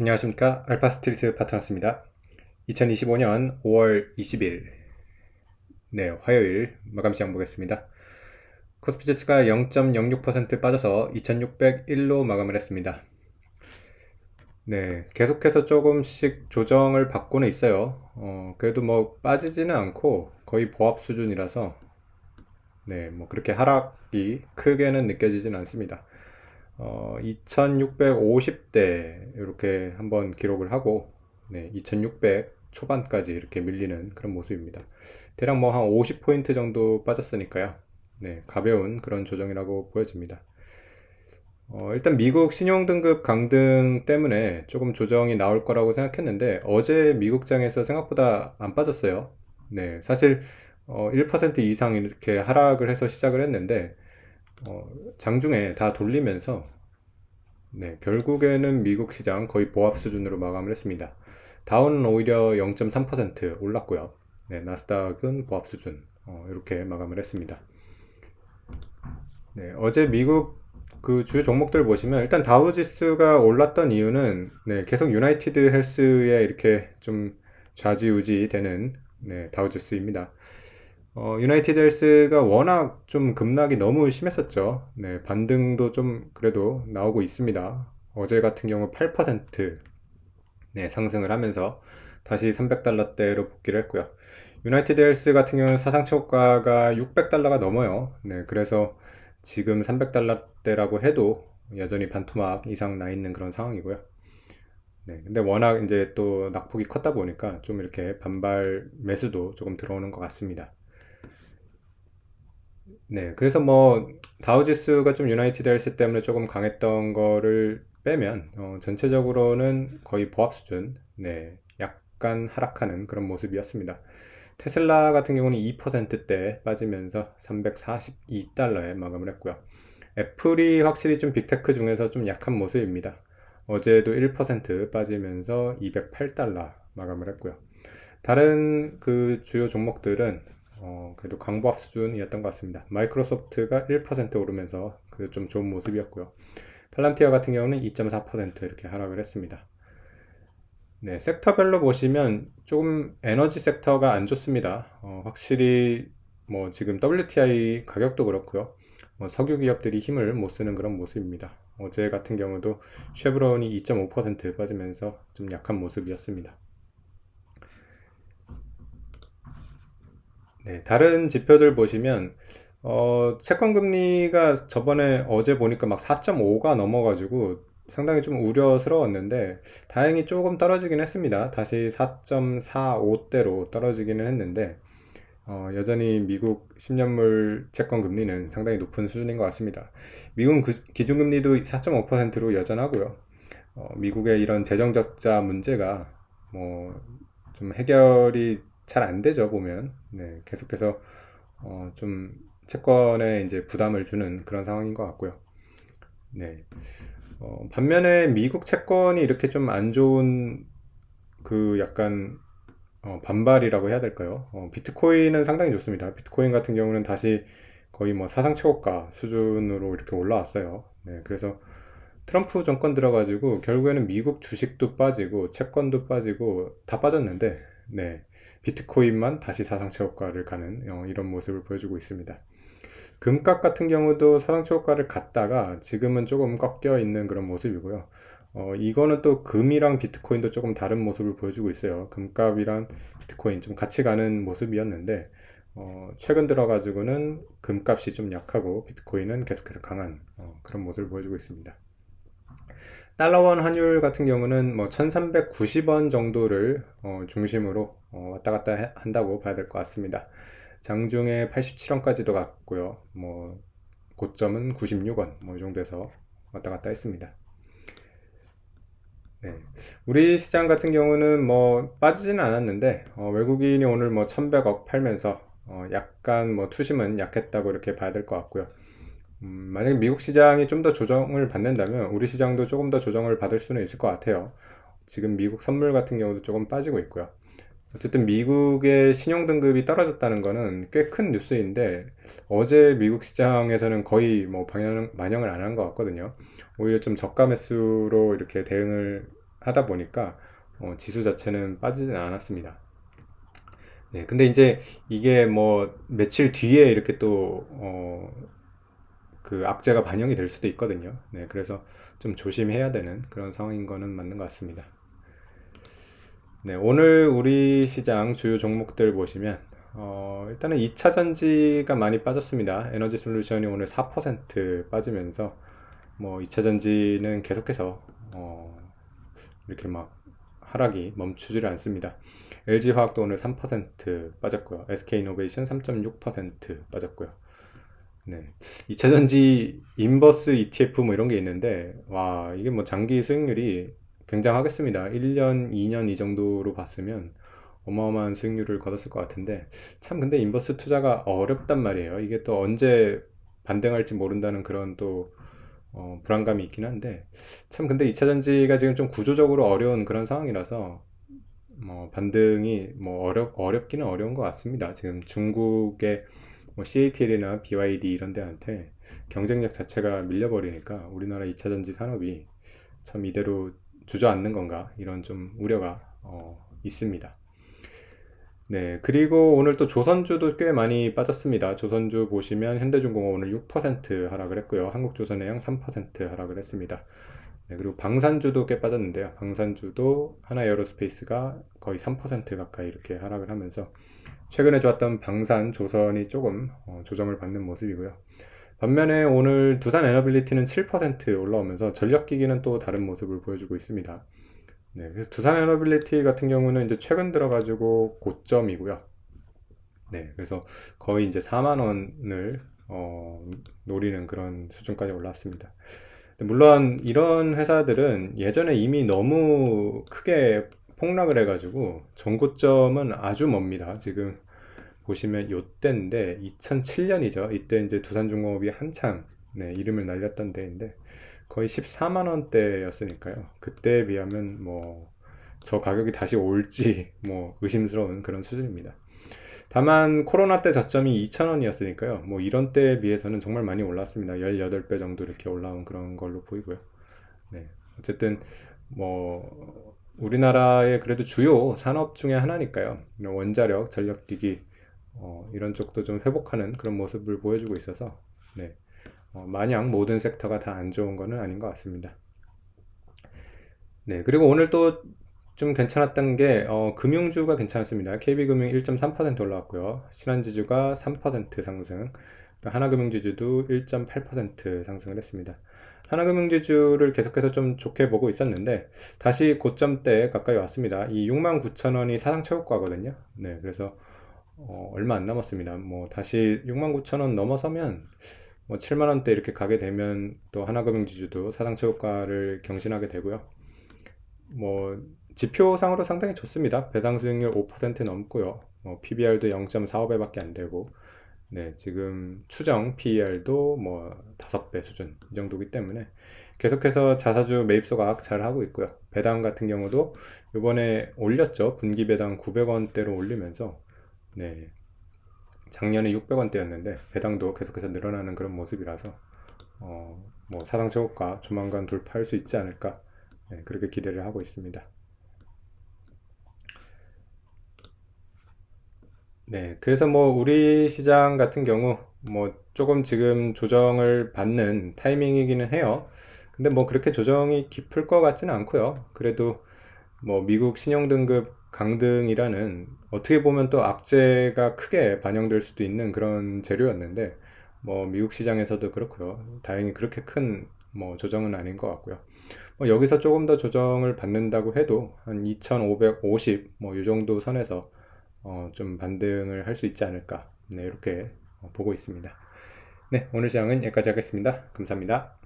안녕하십니까. 알파스트리트 파트너스입니다. 2025년 5월 20일 네 화요일 마감 시장 보겠습니다. 코스피 지수가 0.06% 빠져서 2601로 마감을 했습니다. 네 계속해서 조금씩 조정을 받고는 있어요. 어, 그래도 뭐 빠지지는 않고 거의 보합 수준이라서 네뭐 그렇게 하락이 크게는 느껴지진 않습니다 어, 2650대 이렇게 한번 기록을 하고 네, 2600 초반까지 이렇게 밀리는 그런 모습입니다. 대략 뭐 한 50포인트 정도 빠졌으니까요. 네, 가벼운 그런 조정이라고 보여집니다. 어, 일단 미국 신용등급 강등 때문에 조금 조정이 나올 거라고 생각했는데 어제 미국장에서 생각보다 안 빠졌어요. 네, 사실 어, 1% 이상 이렇게 하락을 해서 시작을 했는데 어, 장중에 다 돌리면서 네, 결국에는 미국 시장 거의 보합 수준으로 마감을 했습니다. 다운은 오히려 0.3% 올랐고요. 네, 나스닥은 보합 수준 어, 이렇게 마감을 했습니다. 네, 어제 미국 그 주요 종목들 보시면 일단 다우 지수가 올랐던 이유는 네, 계속 유나이티드 헬스에 이렇게 좀 좌지우지 되는 네, 다우 지수입니다. 어, 유나이티드 헬스가 워낙 좀 급락이 너무 심했었죠. 네, 반등도 좀 그래도 나오고 있습니다. 어제 같은 경우 8% 네, 상승을 하면서 다시 300달러대로 복귀를 했고요. 유나이티드 헬스 같은 경우는 사상 최고가가 600달러가 넘어요. 네, 그래서 지금 300달러대라고 해도 여전히 반토막 이상 나 있는 그런 상황이고요. 네, 근데 워낙 이제 또 낙폭이 컸다 보니까 좀 이렇게 반발 매수도 조금 들어오는 것 같습니다. 네, 그래서 뭐 다우지수가 좀 유나이티드 헬스 때문에 조금 강했던 거를 빼면 어, 전체적으로는 거의 보합 수준, 네, 약간 하락하는 그런 모습이었습니다. 테슬라 같은 경우는 2%대 빠지면서 342달러에 마감을 했고요. 애플이 확실히 좀 빅테크 중에서 좀 약한 모습입니다. 어제도 1% 빠지면서 208달러 마감을 했고요. 다른 그 주요 종목들은 어, 그래도 강보합 수준이었던 것 같습니다. 마이크로소프트가 1% 오르면서 그래도 좀 좋은 모습이었고요. 팔란티아 같은 경우는 2.4% 이렇게 하락을 했습니다. 네, 섹터별로 보시면 조금 에너지 섹터가 안 좋습니다. 어, 확실히 뭐 지금 WTI 가격도 그렇고요. 뭐 석유 기업들이 힘을 못 쓰는 그런 모습입니다. 어제 같은 경우도 쉐브론이 2.5% 빠지면서 좀 약한 모습이었습니다. 네, 다른 지표들 보시면 어, 채권 금리가 저번에 어제 보니까 막 4.5가 넘어가지고 상당히 좀 우려스러웠는데 다행히 조금 떨어지긴 했습니다. 다시 4.45대로 떨어지기는 했는데 어, 여전히 미국 10년물 채권 금리는 상당히 높은 수준인 것 같습니다. 미국 그, 기준금리도 4.5%로 여전하고요. 어, 미국의 이런 재정 적자 문제가 뭐 좀 해결이 잘 안 되죠 보면 네, 계속해서 어, 좀 채권에 이제 부담을 주는 그런 상황인 것 같고요. 네. 어, 반면에 미국 채권이 이렇게 좀 안 좋은 그 약간 어, 반발이라고 해야 될까요? 어, 비트코인은 상당히 좋습니다. 비트코인 같은 경우는 다시 거의 뭐 사상 최고가 수준으로 이렇게 올라왔어요. 네, 그래서 트럼프 정권 들어가지고 결국에는 미국 주식도 빠지고 채권도 빠지고 다 빠졌는데, 네, 비트코인만 다시 사상 최고가를 가는 어, 이런 모습을 보여주고 있습니다. 금값 같은 경우도 사상 최고가를 갔다가 지금은 조금 꺾여 있는 그런 모습이고요. 어, 이거는 또 금이랑 비트코인도 조금 다른 모습을 보여주고 있어요. 금값이랑 비트코인 좀 같이 가는 모습이었는데 어, 최근 들어가지고는 금값이 좀 약하고 비트코인은 계속해서 강한 어, 그런 모습을 보여주고 있습니다. 달러원 환율 같은 경우는 뭐 1390원 정도를 어, 중심으로 어, 왔다 갔다 한다고 봐야 될 것 같습니다. 장중에 87원까지도 갔고요. 뭐 고점은 96원 뭐 이 정도에서 왔다 갔다 했습니다. 네. 우리 시장 같은 경우는 뭐 빠지지는 않았는데 어, 외국인이 오늘 뭐 1100억 팔면서 어, 약간 뭐 투심은 약했다고 이렇게 봐야 될 것 같고요. 음, 만약에 미국 시장이 좀 더 조정을 받는다면 우리 시장도 조금 더 조정을 받을 수는 있을 것 같아요. 지금 미국 선물 같은 경우도 조금 빠지고 있고요. 어쨌든 미국의 신용 등급이 떨어졌다는 것은 꽤큰 뉴스인데 어제 미국 시장에서는 거의 뭐 반영, 반영을 안 한 것 같거든요. 오히려 좀 저가 매수로 이렇게 대응을 하다 보니까 어, 지수 자체는 빠지진 않았습니다. 네, 근데 이제 이게 뭐 며칠 뒤에 이렇게 또, 어, 그 악재가 반영이 될 수도 있거든요. 네, 그래서 좀 조심해야 되는 그런 상황인 거는 맞는 것 같습니다. 네, 오늘 우리 시장 주요 종목들 보시면, 어, 일단은 2차 전지가 많이 빠졌습니다. 에너지 솔루션이 오늘 4% 빠지면서, 뭐 2차 전지는 계속해서, 어, 이렇게 막 하락이 멈추지를 않습니다. LG화학도 오늘 3% 빠졌고요. SK이노베이션 3.6% 빠졌고요. 네. 2차 전지 인버스 ETF 뭐 이런 게 있는데, 와, 이게 뭐 장기 수익률이 굉장하겠습니다. 1년, 2년 이 정도로 봤으면 어마어마한 수익률을 거뒀을 것 같은데, 참 근데 인버스 투자가 어렵단 말이에요. 이게 또 언제 반등할지 모른다는 그런 또 어, 불안감이 있긴 한데, 참 근데 2차 전지가 지금 좀 구조적으로 어려운 그런 상황이라서, 뭐 반등이 뭐 어렵, 어렵기는 어려운 것 같습니다. 지금 중국의 뭐 CATL이나 BYD 이런 데한테 경쟁력 자체가 밀려버리니까 우리나라 2차 전지 산업이 참 이대로 주저앉는 건가 이런 좀 우려가 어, 있습니다. 네, 그리고 오늘 또 조선주도 꽤 많이 빠졌습니다. 조선주 보시면 현대중공업 오늘 6% 하락을 했고요. 한국조선해양 3% 하락을 했습니다. 네, 그리고 방산주도 꽤 빠졌는데요. 방산주도 하나 에어로스페이스가 거의 3% 가까이 이렇게 하락을 하면서 최근에 좋았던 방산, 조선이 조금 어, 조정을 받는 모습이고요. 반면에 오늘 두산 에너빌리티는 7% 올라오면서 전력기기는 또 다른 모습을 보여주고 있습니다. 네, 그래서 두산 에너빌리티 같은 경우는 이제 최근 들어가지고 고점이고요. 네, 그래서 거의 이제 4만 원을 어, 노리는 그런 수준까지 올랐습니다. 물론 이런 회사들은 예전에 이미 너무 크게 폭락을 해가지고 전고점은 아주 멉니다. 지금 보시면 요때인데 2007년이죠. 이때 이제 두산중공업이 한창 네, 이름을 날렸던 때인데 거의 14만 원대였으니까요. 그때에 비하면 뭐 저 가격이 다시 올지 뭐 의심스러운 그런 수준입니다. 다만 코로나 때 저점이 2,000원이었으니까요. 뭐 이런 때에 비해서는 정말 많이 올랐습니다. 18배 정도 이렇게 올라온 그런 걸로 보이고요. 네. 어쨌든 뭐 우리나라의 그래도 주요 산업 중에 하나니까요. 원자력, 전력기기 어, 이런 쪽도 좀 회복하는 그런 모습을 보여주고 있어서 네. 어, 마냥 모든 섹터가 다 안 좋은 거는 아닌 것 같습니다. 네, 그리고 오늘 또 좀 괜찮았던 게 어, 금융주가 괜찮았습니다. KB금융 1.3% 올라왔고요. 신한지주가 3% 상승, 하나금융지주도 1.8% 상승을 했습니다. 하나금융지주를 계속해서 좀 좋게 보고 있었는데 다시 고점대 가까이 왔습니다. 이 69,000원이 사상 최고가거든요. 네, 그래서 어, 얼마 안 남았습니다. 뭐 다시 69,000원 넘어서면 뭐 7만 원대 이렇게 가게 되면 또 하나금융지주도 사상 최고가를 경신하게 되고요. 뭐 지표상으로 상당히 좋습니다. 배당 수익률 5% 넘고요. 뭐 PBR도 0.45배밖에 안 되고 네, 지금 추정 PER도 뭐 5배 수준 이 정도기 때문에 계속해서 자사주 매입 소각 잘 하고 있고요. 배당 같은 경우도 이번에 올렸죠. 분기 배당 900원대로 올리면서 네, 작년에 600원대였는데 배당도 계속해서 늘어나는 그런 모습이라서 어, 뭐 사상 최고가 조만간 돌파할 수 있지 않을까 네, 그렇게 기대를 하고 있습니다. 네, 그래서 뭐 우리 시장 같은 경우 뭐 조금 지금 조정을 받는 타이밍이기는 해요. 근데 뭐 그렇게 조정이 깊을 것 같지는 않고요. 그래도 뭐 미국 신용등급 강등이라는 어떻게 보면 또 악재가 크게 반영될 수도 있는 그런 재료였는데 뭐 미국 시장에서도 그렇고요. 다행히 그렇게 큰 뭐 조정은 아닌 것 같고요. 뭐 여기서 조금 더 조정을 받는다고 해도 한 2,550 뭐 이 정도 선에서 어, 좀 반등을 할 수 있지 않을까 네, 이렇게 보고 있습니다. 네, 오늘 시장은 여기까지 하겠습니다. 감사합니다.